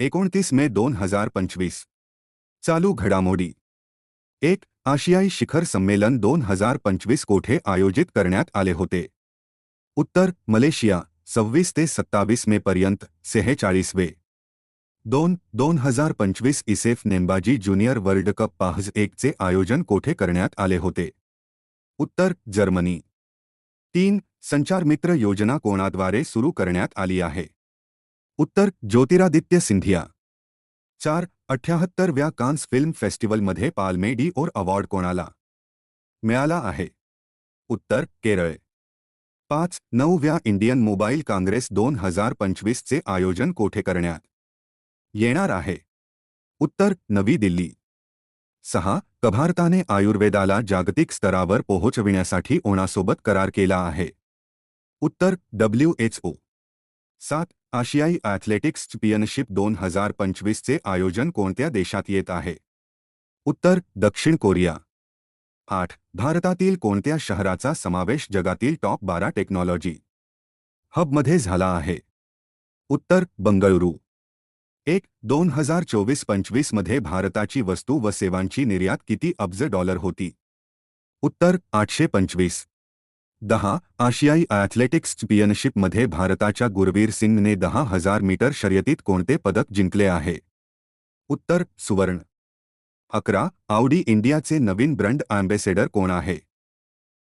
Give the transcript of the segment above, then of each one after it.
एकोणतीस मे दोन हज़ार पंचवीस. चालू घडामोडी. एक, आशियाई शिखर संमेलन दोन हज़ार पंचवीस कोठे आयोजित करण्यात आले होते? उत्तर, मलेशिया, सव्वीस ते सत्तावीस मे पर्यंत सेहेचाळीसवे दोन दोन हज़ार पंचवीस इसेफ नेमबाजी ज्युनियर वर्ल्ड कप पाहज एकचे आयोजन कोठे करण्यात आले होते? उत्तर, जर्मनी. तीन संचारमित्र योजना कोणाद्वारे सुरू करण्यात आली आहे? उत्तर, ज्योतिरादित्य सिंधिया। चार अठ्याहत्तरव्या कान्स फ़िल्म फेस्टिवलमध्ये पाल्मे डी ओर अवॉर्ड कोणाला? मिळाला आहे. उत्तर, केरळ. पाच नवव्या इंडियन मोबाईल काँग्रेस दोन हज़ार पंचवीसचे आयोजन कोठे करण्यात? येणार आहे. उत्तर, नवी दिल्ली. सहा, कभारताने आयुर्वेदाला जागतिक स्तरावर पोहोचविण्यासाठी ओणासोबत करार केला आहे. उत्तर, डब्ल्यू एच ओ. सात आशियाई ॲथलेटिक्स चॅम्पियनशिप दोन हजार पंचवीसचे आयोजन कोणत्या देशात येत आहे? उत्तर दक्षिण कोरिया. आठ भारतातील कोणत्या शहराचा समावेश जगातील टॉप बारा टेक्नॉलॉजी? हबमध्ये झाला आहे. उत्तर बंगळुरू. एक दोन हजार चोवीस पंचवीसमध्ये भारताची वस्तू व सेवांची निर्यात किती अब्ज डॉलर होती? उत्तर आठशे पंचवीस. दहा आशियाई ॲथलेटिक्स चॅम्पियनशिपमध्ये भारताच्या गुरवीर सिंगने दहा हजार मीटर शर्यतीत कोणते पदक जिंकले आहे? उत्तर सुवर्ण. अकरा आवडी इंडियाचे नवीन ब्रँड अँबेसेडर कोण आहे?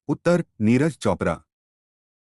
उत्तर नीरज चोप्रा.